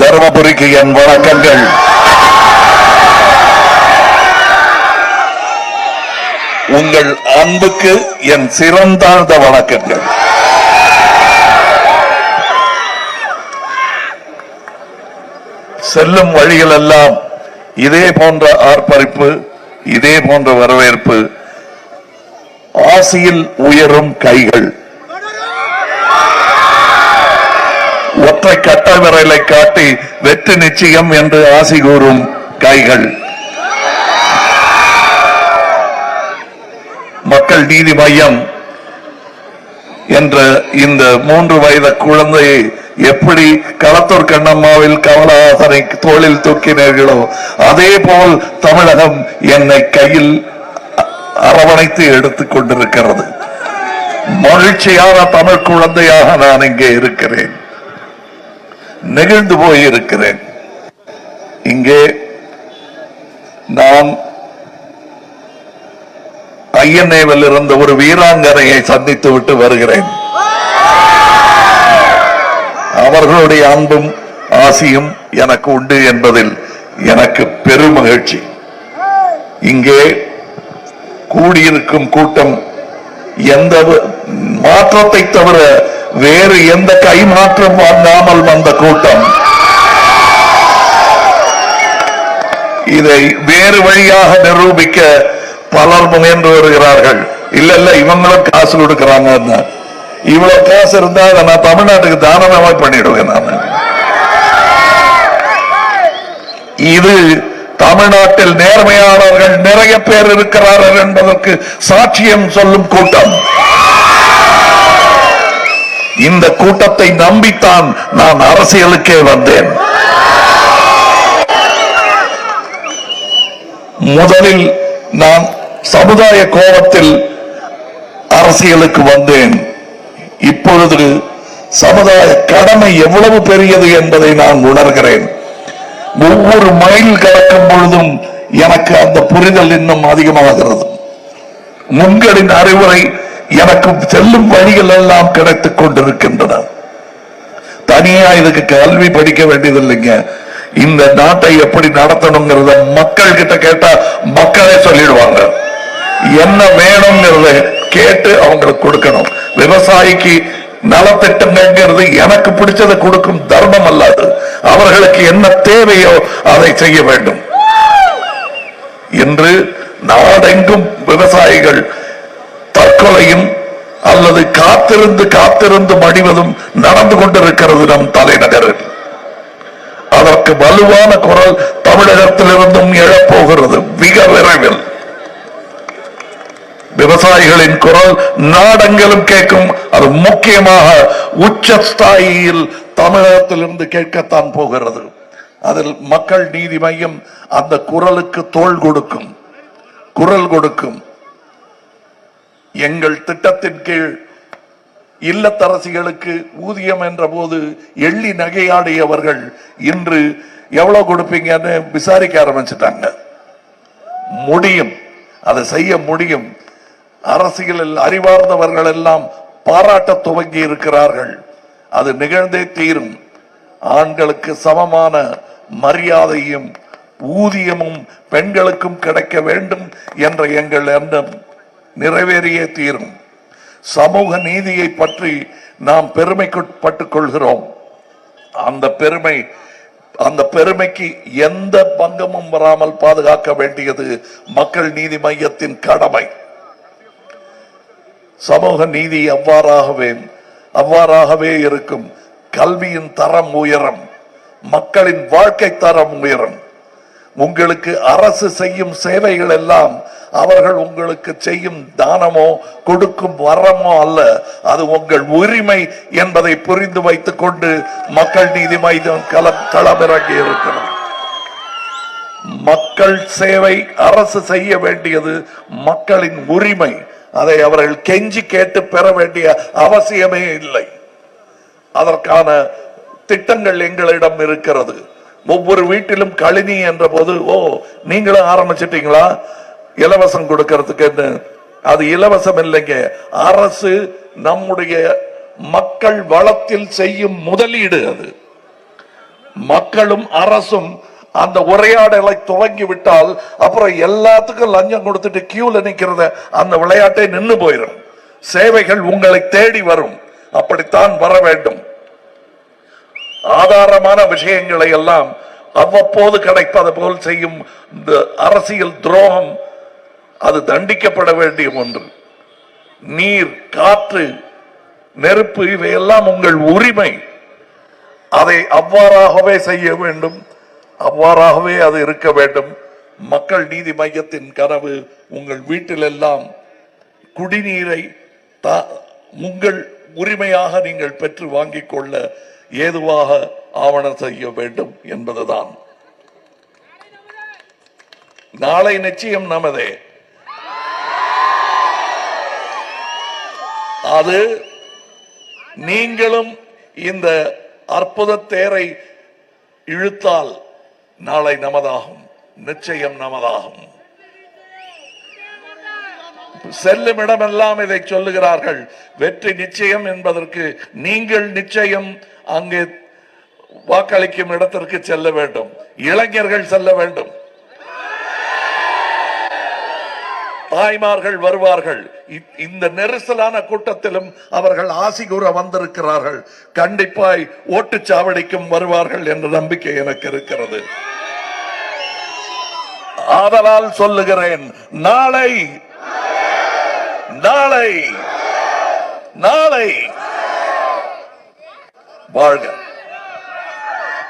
தருமபுரிக்கு என் வணக்கங்கள். உங்கள் அன்புக்கு என் சிறந்தாழ்ந்த வணக்கங்கள். செல்லும் வழிகளெல்லாம் இதே போன்ற ஆர்ப்பரிப்பு இதே போன்ற வரவேற்பு ஆசியில் உயரும் கைகள். ஒற்றை கட்டவிரலை காட்டி வெற்றி நிச்சயம் என்று ஆசி கூறும் கைகள் மக்கள் நீதி மையம் என்ற இந்த மூன்று வயது குழந்தையை எப்படி களத்தூர் கண்ணம்மாவில் கமலஹாசனை தோளில் தூக்கினீர்களோ அதே போல் தமிழகம் என்னை கையில் அரவணைத்து எடுத்துக் கொண்டிருக்கிறது. மகிழ்ச்சியான தமிழ் குழந்தையாக நான் இங்கே இருக்கிறேன். நெகிழ்ந்து போயிருக்கிறேன். இங்கே நான் ஐஎன்ஏவில் இருந்த ஒரு வீராங்கனையை சந்தித்து விட்டு வருகிறேன். அவர்களுடைய அன்பும் ஆசியும் எனக்கு உண்டு என்பதில் எனக்கு பெருமகிழ்ச்சி. இங்கே கூடியிருக்கும் கூட்டம் எந்த மாற்றத்தை தவிர வேறு எந்த கைமாற்றம் வாங்காமல் வந்த கூட்டம். இதை வேறு வழியாக நிரூபிக்க பலர் முயன்று வருகிறார்கள். இல்ல இல்ல இவங்களும் காசு கொடுக்கிறாங்க இவ்வளவு காசு இருந்தா அதை நான் தமிழ்நாட்டுக்கு தானமாக பண்ணிடுவேன் நான். இது தமிழ்நாட்டில் நேர்மையாளர்கள் நிறைய பேர் இருக்கிறார்கள் என்பதற்கு சாட்சியம் சொல்லும் கூட்டம். இந்த கூட்டத்தை நம்பித்தான் நான் அரசியலுக்கே வந்தேன். முதலில் நான் சமுதாய கோபத்தில் அரசியலுக்கு வந்தேன். இப்பொழுது சமுதாய கடமை எவ்வளவு பெரியது என்பதை நான் உணர்கிறேன். ஒவ்வொரு மைல் கடக்கும் பொழுதும் எனக்கு அந்த புரிதல் இன்னும் அதிகமாகிறது. முன்களின் அறிவுரை எனக்கு செல்லும் வழிகள் எல்லாம் கிடைத்துக் கொண்டிருக்கின்றன. தனியா இதுக்கு கல்வி படிக்க வேண்டியதில்லைங்க. இந்த நாட்டை எப்படி நடத்தணுங்கிறத மக்கள் கிட்ட கேட்டா மக்களே சொல்லிடுவாங்க. என்ன வேணுங்கிறத கேட்டு அவங்களுக்கு கொடுக்கணும். விவசாயிக்கு நலத்திட்டங்கிறது எனக்கு பிடிச்சதை கொடுக்கும் தர்மம் அல்லாது. அவர்களுக்கு என்ன தேவையோ அதை செய்ய வேண்டும். என்று நாடெங்கும் விவசாயிகள் தற்கொலையும் அல்லது காத்திருந்து காத்திருந்து மடிவதும் நடந்து கொண்டிருக்கிறது நம் தலைநகரில். அதற்கு வலுவான குரல் தமிழகத்திலிருந்தும் எழப்போகிறது மிக விரைவில். விவசாயிகளின் குரல் நாடெங்கிலும் கேட்கும். அது முக்கியமாக உச்சஸ்தாயியில் தமிழகத்திலிருந்து கேட்கத்தான் போகிறது. அதில் மக்கள் நீதி மையம் அந்த குரலுக்கு தோல் கொடுக்கும். குரல் கொடுக்கும். எங்கள் திட்டத்தின் கீழ் இல்லத்தரசிகளுக்கு ஊதியம் என்ற போது எள்ளி நகையாடியவர்கள் இன்று எவ்வளவு கொடுப்பீங்கன்னு விசாரிக்க ஆரம்பிச்சிட்டாங்க. முடியும். அதை செய்ய முடியும். அரசியலில் அறிவார்ந்தவர்கள் எல்லாம் பாராட்ட துவங்கி இருக்கிறார்கள். அது நிகழ்ந்தே தீரும். ஆண்களுக்கு சமமான மரியாதையும் ஊதியமும் பெண்களுக்கும் கிடைக்க வேண்டும் என்ற எங்கள் எண்ணம். நிறைவேறியே தீரும். சமூக நீதியை பற்றி நாம் பெருமைப்பட்டுக் கொள்கிறோம் அந்த பெருமை அந்த பெருமைக்கு எந்த பங்கமும் வராமல் பாதுகாக்க வேண்டியது மக்கள் நீதி மையத்தின் கடமை. சமூக நீதி அவ்வாறாகவே அவ்வாறாகவே இருக்கும். கல்வியின் தரம் உயரும். மக்களின் வாழ்க்கை தரம் உயரும். உங்களுக்கு அரசு செய்யும் சேவைகள் எல்லாம் அவர்கள் உங்களுக்கு செய்யும் தானமோ கொடுக்கும் வரமோ அல்ல. அது உங்கள் உரிமை என்பதை புரிந்து வைத்துக் கொண்டு மக்கள் நீதி மைதம் களமிறங்கி இருக்கிறார் மக்கள் சேவை அரசு செய்ய வேண்டியது மக்களின் உரிமை. அதை அவர்கள் கெஞ்சி கேட்டு பெற வேண்டிய அவசியமே இல்லை. அதற்கான திட்டங்கள் எங்களிடம் இருக்கிறது. ஒவ்வொரு வீட்டிலும் கழினி என்ற போது ஓ நீங்களும் ஆரம்பிச்சிட்டீங்களா? இலவசம் கொடுக்கறதுக்கு என்ன? அது இலவசம் இல்லைங்க. அரசு நம்முடைய மக்கள் வளத்தில் செய்யும் முதலீடு அது. மக்களும் அரசும் அந்த உரையாடலை தொடங்கி விட்டால் அப்புறம் எல்லாத்துக்கும் லஞ்சம் கொடுத்துட்டு கியூல நிக்கிறத அந்த விளையாட்டே நின்று போயிடும் சேவைகள் உங்களை தேடி வரும். அப்படித்தான் வர வேண்டும். ஆதாரமான விஷயங்களை எல்லாம் அவ்வப்போது கிடைப்பது போல் செய்யும் இந்த அரசியல் துரோகம் அது தண்டிக்கப்பட வேண்டிய ஒன்று. நீர் காற்று நெருப்பு இவையெல்லாம் உங்கள் உரிமை. அதை அவ்வாறாகவே செய்ய வேண்டும். அவ்வாறாகவே அது இருக்க வேண்டும். மக்கள் நீதி மையத்தின் கனவு உங்கள் வீட்டிலெல்லாம் குடிநீரை தா- உங்கள் உரிமையாக நீங்கள் பெற்று வாங்கிக் கொள்ள ஏதுவாக ஆவணம் செய்ய வேண்டும் என்பதுதான். நாளை நிச்சயம் நமதே. அது நீங்களும் இந்த அற்புத தேரை இழுத்தால் நாளை நமதாகும். நிச்சயம் நமதாகும். செல்லும் இடமெல்லாம் இதை சொல்லுகிறார்கள். வெற்றி நிச்சயம் என்பதற்கு நீங்கள் நிச்சயம் அங்கே வாக்களிக்கும் இடத்திற்கு செல்ல வேண்டும். இளைஞர்கள் செல்ல வேண்டும். தாய்மார்கள் வருவார்கள். இந்த நெரிசலான கூட்டத்திலும் அவர்கள் ஆசி கூற வந்திருக்கிறார்கள். கண்டிப்பாய் ஓட்டுச்சாவடிக்கும் வருவார்கள் என்ற நம்பிக்கை எனக்கு இருக்கிறது. ஆதலால் சொல்லுகிறேன் நாளை நாளை நாளை வாழ்க.